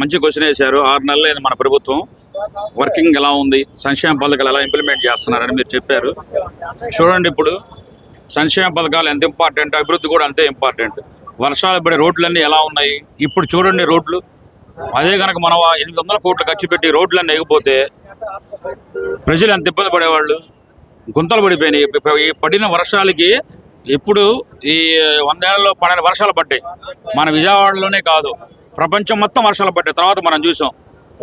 మంచి క్వశ్చన్ వేశారు. ఆరు నెలలు అయింది మన ప్రభుత్వం. వర్కింగ్ ఎలా ఉంది? సంక్షేమ పథకాలు ఎలా ఇంప్లిమెంట్ చేస్తున్నారని మీరు చెప్పారు. చూడండి ఇప్పుడు సంక్షేమ పథకాలు ఎంత ఇంపార్టెంట్ అభివృద్ధి కూడా అంతే ఇంపార్టెంట్ వర్షాలు పడే రోడ్లన్నీ ఎలా ఉన్నాయి? ఇప్పుడు చూడండి రోడ్లు. అదే కనుక మనం ఎనిమిది వందల కోట్లు ఖర్చు పెట్టి రోడ్లన్నీ ఎగిపోతే ప్రజలు ఎంత ఇబ్బంది పడేవాళ్ళు? గుంతలు పడిపోయినాయి. ఈ పడిన వర్షాలకి ఇప్పుడు ఈ వందేళ్ళలో పడిన వర్షాలు పడ్డాయి. మన విజయవాడలోనే కాదు. ప్రపంచం మొత్తం వర్షాలు పడ్డాయి. తర్వాత మనం చూసాం.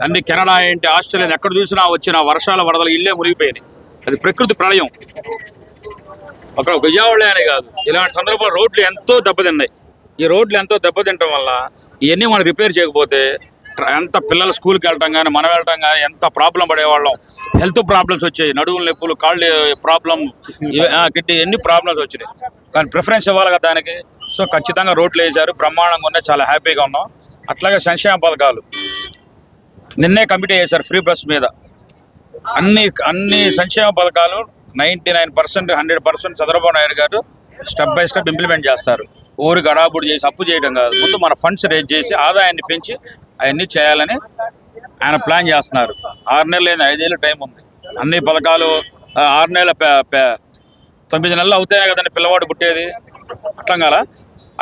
అన్ని కెనడా ఏంటి ఆస్ట్రేలియా ఎక్కడ చూసినా వచ్చిన వర్షాల వరదలు ఇల్లే మురిగిపోయినాయి అది ప్రకృతి ప్రళయం. అక్కడ విజయవాడలే అనే కాదు ఇలాంటి సందర్భంలో రోడ్లు ఎంతో దెబ్బతిన్నాయి. ఈ రోడ్లు ఎంతో దెబ్బతింటం వల్ల ఇవన్నీ మనం రిపేర్ చేయకపోతే ఎంత పిల్లలు స్కూల్కి వెళ్ళటం కానీ మనం వెళ్ళటం కానీ ఎంత ప్రాబ్లం పడేవాళ్ళం. హెల్త్ ప్రాబ్లమ్స్ వచ్చాయి. నడువుల నొప్పులు కాళ్ళు ప్రాబ్లం గిట్టి ఎన్ని ప్రాబ్లమ్స్ వచ్చినాయి. కానీ ప్రిఫరెన్స్ ఇవ్వాలి కదా దానికి. సో ఖచ్చితంగా రోడ్లు వేశారు బ్రహ్మాండంగా ఉన్నాయి చాలా హ్యాపీగా ఉన్నాం. అట్లాగే సంక్షేమ పథకాలు. నిన్నే కమిటీ చేశారు ఫ్రీ బస్ మీద. అన్ని అన్ని సంక్షేమ పథకాలు ninety nine percent hundred percent Chandrababu Naidu గారు స్టెప్ బై స్టెప్ ఇంప్లిమెంట్ చేస్తారు. ఊరికి అడాబుడు చేసి అప్పు చేయడం కాదు. ముందు మన ఫండ్స్ రేజ్ చేసి ఆదాయాన్ని పెంచి అవన్నీ చేయాలని ఆయన ప్లాన్ చేస్తున్నారు. ఆరు నెలలు ఐదేళ్ళు టైం ఉంది. అన్ని పథకాలు ఆరు నెలల పే- పే- తొమ్మిది నెలలు అవుతేనే కదండి పిల్లవాడు పుట్టేది. అట్లా కాలా?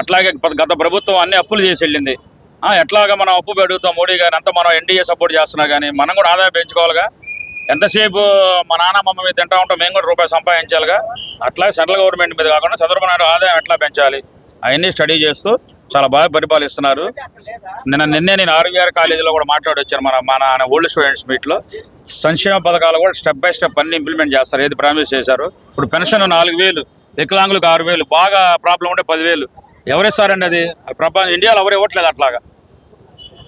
అట్లాగే గత ప్రభుత్వం అన్ని అప్పులు చేసి వెళ్ళింది. ఎట్లాగా మనం అప్పు పెడుగుతాం మోడీ గారిని అంతా మనం ఎన్డీఏ సపోర్ట్ చేస్తున్నా కానీ మనం కూడా ఆదాయం పెంచుకోవాలిగా. ఎంతసేపు మా నాన్నమ్మ మీద తింటా ఉంటాం మేము కూడా రూపాయి సంపాదించాలిగా. అట్లా సెంట్రల్ గవర్నమెంట్ మీద కాకుండా చంద్రబాబు నాయుడు ఆదాయం ఎట్లా పెంచాలి? అవన్నీ స్టడీ చేస్తూ చాలా బాగా పరిపాలిస్తున్నారు. నిన్న నిన్నే నేను ఆర్వీఆర్ కాలేజీలో కూడా మాట్లాడి వచ్చాను మన మన ఓల్డ్ స్టూడెంట్స్ మీట్లో. సంక్షేమ పథకాలు కూడా స్టెప్ బై స్టెప్ అన్ని ఇంప్లిమెంట్ చేస్తారు ఏది ప్రామిస్ చేశారు. ఇప్పుడు పెన్షన్ నాలుగు వేలు వికలాంగులకు ఆరు వేలు బాగా ప్రాబ్లం ఉంటే పదివేలు ఎవరిస్తారండి అది? ప్రపంచం ఇండియాలో ఎవరు ఇవ్వట్లేదు అట్లాగా.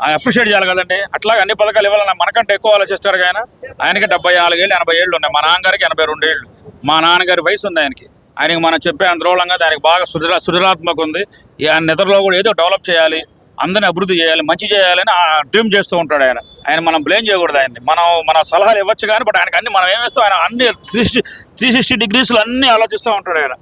ఆయన అప్రిషియేట్ చేయాలి కదండి. అట్లాగే అన్ని పథకాలు ఇవ్వాలన్న మనకంటే ఎక్కువ ఆలోచిస్తారు ఆయన. ఆయనకి డెబ్బై నాలుగు ఏళ్ళు ఎనభై ఏళ్ళు ఉన్నాయి. మా నాన్నగారికి ఎనభై రెండు ఏళ్ళు. మా నాన్నగారి వయసు ఉంది ఆయనకి. ఆయనకి మనం చెప్పే అంతరోళంగా దానికి బాగా సుధర సృజనాత్మక ఉంది. ఆయన నిద్రలో కూడా ఏదో డెవలప్ చేయాలి అందరిని అభివృద్ధి చేయాలి మంచి చేయాలని ఆ డ్రీమ్ చేస్తూ ఉంటాడు ఆయన. ఆయన మనం బ్లేమ్ చేయకూడదు ఆయన్ని. మనం మన సలహాలు ఇవ్వచ్చు కానీ బట్ ఆయనకి అన్ని మనం ఏమేస్తాం ఆయన అన్ని త్రీ త్రీ సిక్స్టీ డిగ్రీస్లో అన్నీ ఆలోచిస్తూ ఉంటాడు ఆయన.